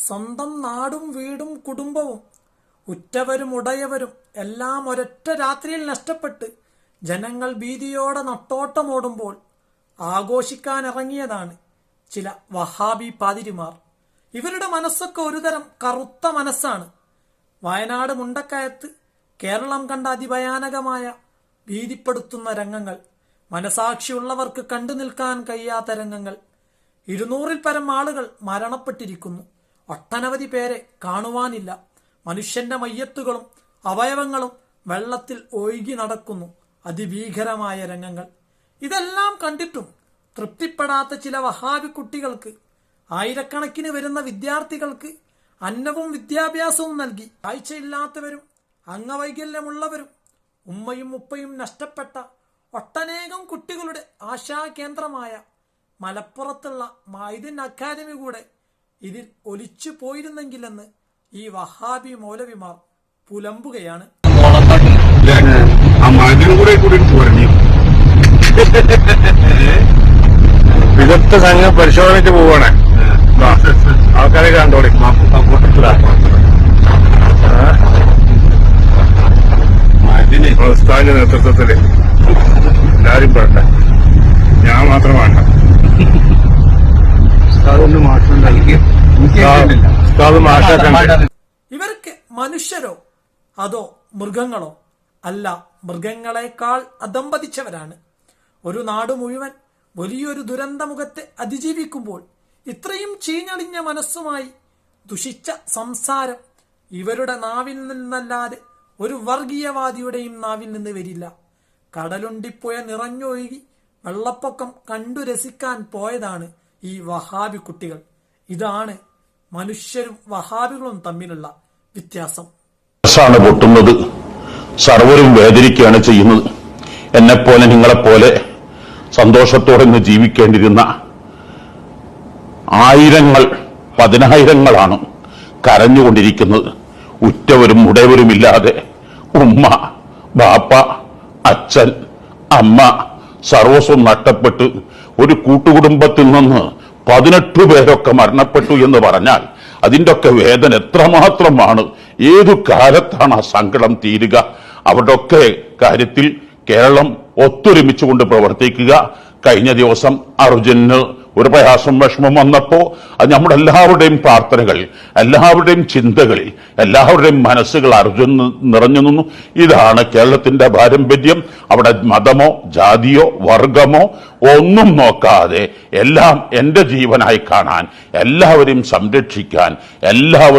സ്വന്തം നാടും വീടും കുടുംബവും ഉറ്റവരും ഉടയവരും എല്ലാം ഒരൊറ്റ രാത്രിയിൽ നഷ്ടപ്പെട്ട് ജനങ്ങൾ ഭീതിയോടെ നട്ടോട്ടമോടുമ്പോൾ ആഘോഷിക്കാനിറങ്ങിയതാണ് ചില വഹാബി പാതിരിമാർ. ഇവരുടെ മനസ്സൊക്കെ ഒരുതരം കറുത്ത മനസ്സാണ്. വയനാട് മുണ്ടക്കയത്ത് കേരളം കണ്ട അതിഭയാനകമായ ഭീതിപ്പെടുത്തുന്ന രംഗങ്ങൾ മനസാക്ഷിയുള്ളവർക്ക് കണ്ടു നിൽക്കാൻ കഴിയാത്ത രംഗങ്ങൾ. ഇരുന്നൂറിൽ പരം ആളുകൾ മരണപ്പെട്ടിരിക്കുന്നു. ഒട്ടനവധി പേരെ കാണുവാനില്ല. മനുഷ്യന്റെ മയ്യത്തുകളും അവയവങ്ങളും വെള്ളത്തിൽ ഒഴുകി നടക്കുന്നു അതിഭീകരമായ രംഗങ്ങൾ. ഇതെല്ലാം കണ്ടിട്ടും തൃപ്തിപ്പെടാത്ത ചില വഹാബി കുട്ടികൾക്ക് ആയിരക്കണക്കിന് വരുന്ന വിദ്യാർത്ഥികൾക്ക് അന്നവും വിദ്യാഭ്യാസവും നൽകി. കാഴ്ചയില്ലാത്തവരും അംഗവൈകല്യമുള്ളവരും ഉമ്മയും ഉപ്പയും നഷ്ടപ്പെട്ട ഒട്ടനേകം കുട്ടികളുടെ ആശാകേന്ദ്രമായ മലപ്പുറത്തുള്ള മൈദിൻ അക്കാദമി കൂടെ ഇതിൽ ഒലിച്ചു പോയിരുന്നെങ്കിലെന്ന് ഈ വഹാബി മൗലവിമാർ പുലമ്പുകയാണ്. വിദഗ്ധ സംഘം പരിശോധനയ്ക്ക് പോവാണ്. ആൾക്കാരെ കണ്ടോളി. ഉസ്താദിന്റെ നേതൃത്വത്തിൽ എല്ലാരും പറട്ടെ ഞാൻ മാത്രം വേണ്ട. അതൊന്ന് ഇവർക്ക് മനുഷ്യരോ അതോ മൃഗങ്ങളോ? അല്ല മൃഗങ്ങളെക്കാൾ അധംപതിച്ചവരാണ്. ഒരു നാട് മുഴുവൻ വലിയൊരു ദുരന്തമുഖത്തെ അതിജീവിക്കുമ്പോൾ ഇത്രയും ചീഞ്ഞളിഞ്ഞ മനസ്സുമായി ദുഷിച്ച സംസാരം ഇവരുടെ നാവിൽ നിന്നല്ലാതെ ഒരു വർഗീയവാദിയുടെയും നാവിൽ നിന്ന് വരില്ല. കടലുണ്ടിപ്പോയ നിറഞ്ഞൊഴുകി വെള്ളപ്പൊക്കം കണ്ടു രസിക്കാൻ പോയതാണ് ഈ വഹാബി കുട്ടികൾ. ഇതാണ് മനുഷ്യരും വഹാബികളും തമ്മിലുള്ള വ്യത്യാസം. ാണ് പൊട്ടുന്നത്. സർവരും വേദനിക്കുകയാണ് ചെയ്യുന്നത്. എന്നെപ്പോലെ നിങ്ങളെപ്പോലെ സന്തോഷത്തോടെ ഇന്ന് ജീവിക്കേണ്ടിരുന്ന ആയിരങ്ങൾ പതിനായിരങ്ങളാണ് കരഞ്ഞുകൊണ്ടിരിക്കുന്നത്. ഉറ്റവരും ഉടയവരുമില്ലാതെ ഉമ്മ ബാപ്പ അച്ഛൻ അമ്മ സർവസ്വം നഷ്ടപ്പെട്ട് ഒരു കൂട്ടുകുടുംബത്തിൽ നിന്ന് പതിനെട്ട് പേരൊക്കെ മരണപ്പെട്ടു എന്ന് പറഞ്ഞാൽ അതിന്റെ ഒക്കെ വേദന എത്രമാത്രമാണ് ഏതു കാലത്താണ് ആ സങ്കടം തീരുക? അവരുടെ ഒക്കെ കാര്യത്തിൽ കേരളം ഒത്തൊരുമിച്ചുകൊണ്ട് പ്രവർത്തിക്കുക. കഴിഞ്ഞ ദിവസം അർജുന് ഒരു പ്രയാസം വിഷമം വന്നപ്പോ അത് നമ്മുടെ എല്ലാവരുടെയും പ്രാർത്ഥനകൾ എല്ലാവരുടെയും ചിന്തകളിൽ എല്ലാവരുടെയും മനസ്സുകൾ അർജുൻ നിറഞ്ഞു നിന്നു. ഇതാണ് കേരളത്തിന്റെ പാരമ്പര്യം. അവിടെ മതമോ ജാതിയോ വർഗമോ ഒന്നും നോക്കാതെ എല്ലാം എന്റെ ജീവനായി കാണാൻ എല്ലാവരെയും സംരക്ഷിക്കാൻ എല്ലാവരും